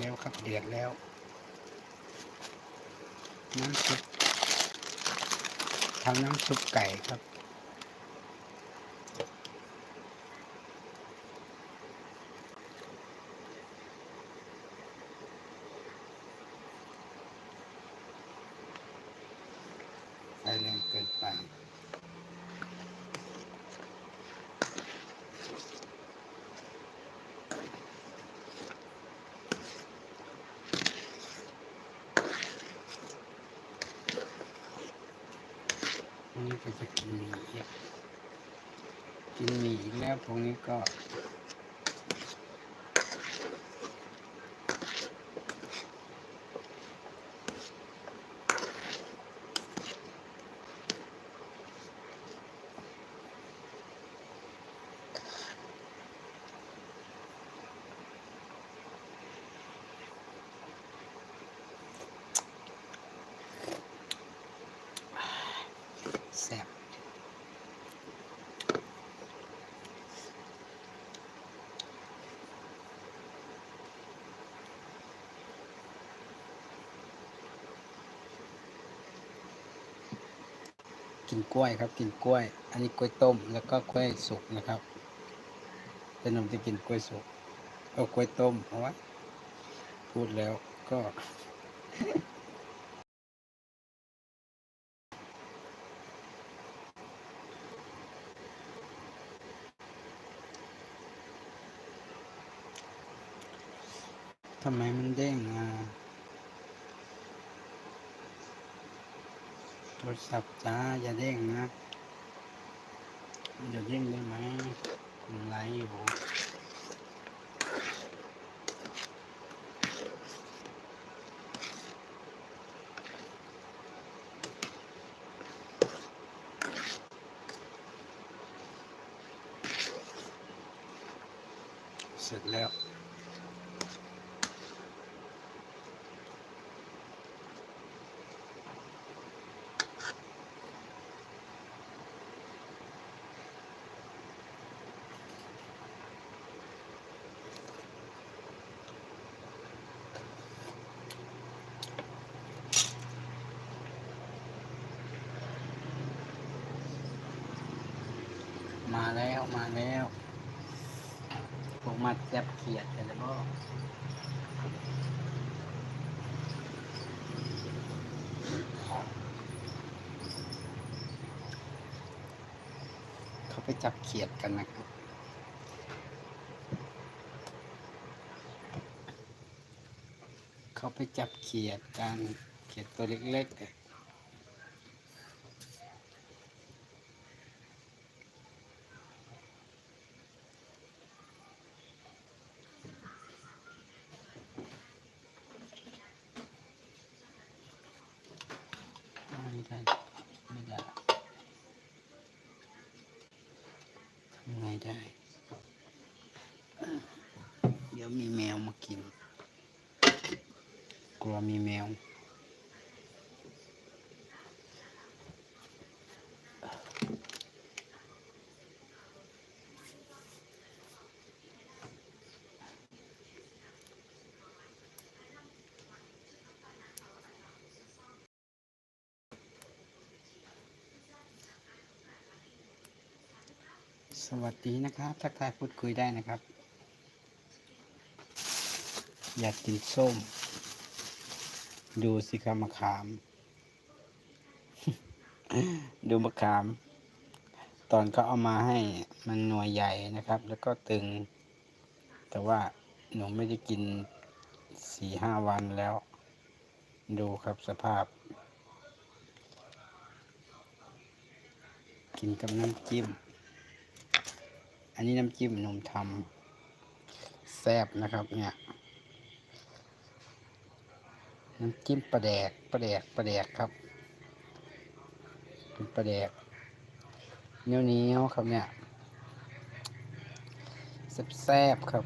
แล้วครับเดือดแล้วน้ำซุปทำน้ำซุปไก่ครับ นี้ก็จะกินหมี่กินหมี่แล้วพวกนี้ก็ ซ่บกินกล้วยครับ กินกล้วย อันนี้กล้วยต้มแล้วก็กล้วยสุกนะครับเป็นนมจะกินกล้วยสุกเอากล้วยต้มเอาไว้พูดแล้วก็ ทำไมมันเด้งอะโทรศัพท์จ้าอย่าเด้งนะอย่าเด้งได้ไหมไลฟ์อยู่เสร็จแล้ว มาแล้วมาแล้วพวกมาแจบเขียดกันแล้วก็เขาไปจับเขียดกันนะครับเขาไปจับเขียดกันเขียดตัวเล็กๆอะไม่ได้ไม่ได้ทำ ไงได้ เดี๋ยวมีแมวมากิน กลัวมีแมว สวัสดีนะครับ ทักทายพูดคุยได้นะครับ อยากกินส้ม ดูสิครับมะขาม ดูมะขาม ตอนเขาเอามาให้มันหน่วยใหญ่นะครับ แล้วก็ตึง แต่ว่าหนูไม่ได้กินสี่ห้าวันแล้ว ดูครับสภาพ กินกับน้ำจิ้ม อันนี้น้ำจิ้มหนุ่มทำแซ่บนะครับ เนี่ย น้ำจิ้มปลาแดกปลาแดกปลาแดกครับเป็นปลาแดกเนี้ยวๆครับเนี่ยแซ่บๆครับ